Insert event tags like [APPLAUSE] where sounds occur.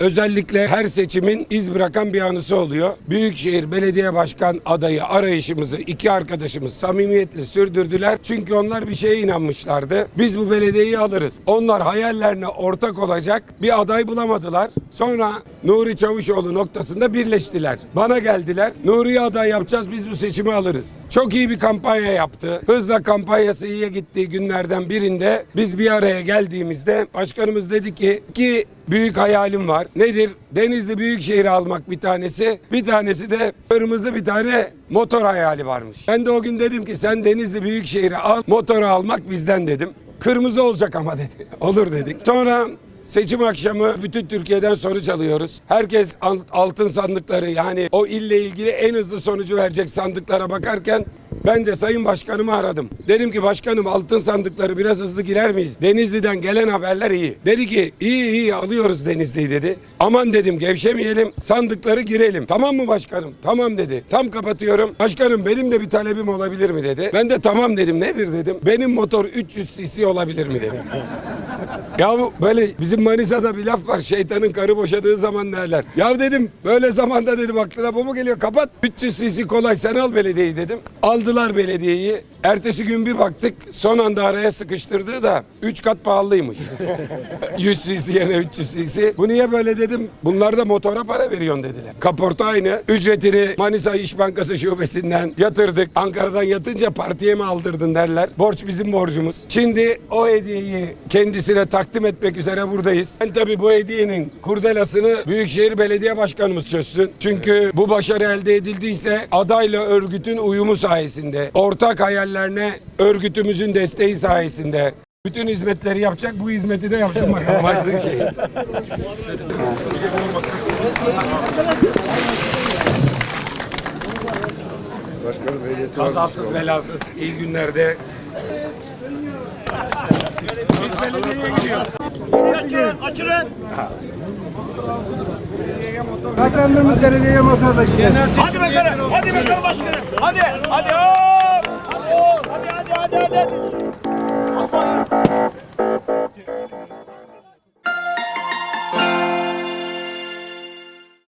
özellikle her seçimin iz bırakan bir anısı oluyor. Büyükşehir Belediye Başkan adayı arayışımızı iki arkadaşımız samimiyetle sürdürdüler. Çünkü onlar bir şeye inanmışlardı. Biz bu belediyeyi alırız. Onlar hayallerine ortak olacak bir aday bulamadılar. Sonra Nuri Çavuşoğlu noktasında birleştiler. Bana geldiler. Nuri'yi aday yapacağız biz bu seçimi alırız. Çok iyi bir kampanya yaptı. Hızla kampanyası iyiye gittiği günlerden birinde biz bir araya geldiğimizde başkanımız dedi ki ki büyük hayalim var. Nedir? Denizli Büyükşehir'i almak bir tanesi. Bir tanesi de kırmızı bir tane motor hayali varmış. Ben de o gün dedim ki sen Denizli Büyükşehir'i al, motoru almak bizden dedim. Kırmızı olacak ama [LAUGHS] dedi. Olur dedik. Sonra Seçim akşamı bütün Türkiye'den sonuç alıyoruz. Herkes al- altın sandıkları yani o ille ilgili en hızlı sonucu verecek sandıklara bakarken ben de Sayın Başkanımı aradım. Dedim ki başkanım altın sandıkları biraz hızlı girer miyiz? Denizli'den gelen haberler iyi. Dedi ki iyi iyi alıyoruz Denizli'yi dedi. Aman dedim gevşemeyelim sandıkları girelim. Tamam mı başkanım? Tamam dedi. Tam kapatıyorum. Başkanım benim de bir talebim olabilir mi dedi. Ben de tamam dedim. Nedir dedim. Benim motor 300 cc olabilir mi dedim. [LAUGHS] Ya bu böyle bizim Manisa'da bir laf var. Şeytanın karı boşadığı zaman derler. Ya dedim böyle zamanda dedim aklına bu mu geliyor? Kapat. 300 cc kolay sen al belediyeyi dedim. Aldılar belediyeyi. Ertesi gün bir baktık son anda araya sıkıştırdığı da 3 kat pahalıymış. [LAUGHS] 100 cc yerine 300 cc. Bu niye böyle dedim. Bunlar da motora para veriyorsun dediler. Kaporta aynı. Ücretini Manisa İş Bankası şubesinden yatırdık. Ankara'dan yatınca partiye mi aldırdın derler. Borç bizim borcumuz. Şimdi o hediyeyi kendisine takdim etmek üzere buradayız. Ben tabii bu hediyenin kurdelasını Büyükşehir Belediye Başkanımız çözsün. Çünkü bu başarı elde edildiyse adayla örgütün uyumu sayesinde, ortak hayallerine örgütümüzün desteği sayesinde bütün hizmetleri yapacak. Bu hizmeti de yapsın bakalım. Açsın şeyi. Başkanım ehliyeti var. Kazasız belasız iyi günlerde Açın, açın. Kazandığımız belediyeye motorla gideceğiz. Hadi bakalım, hadi bakalım başkanım. Hadi, hadi. Hadi, hadi, hadi, hadi, hadi.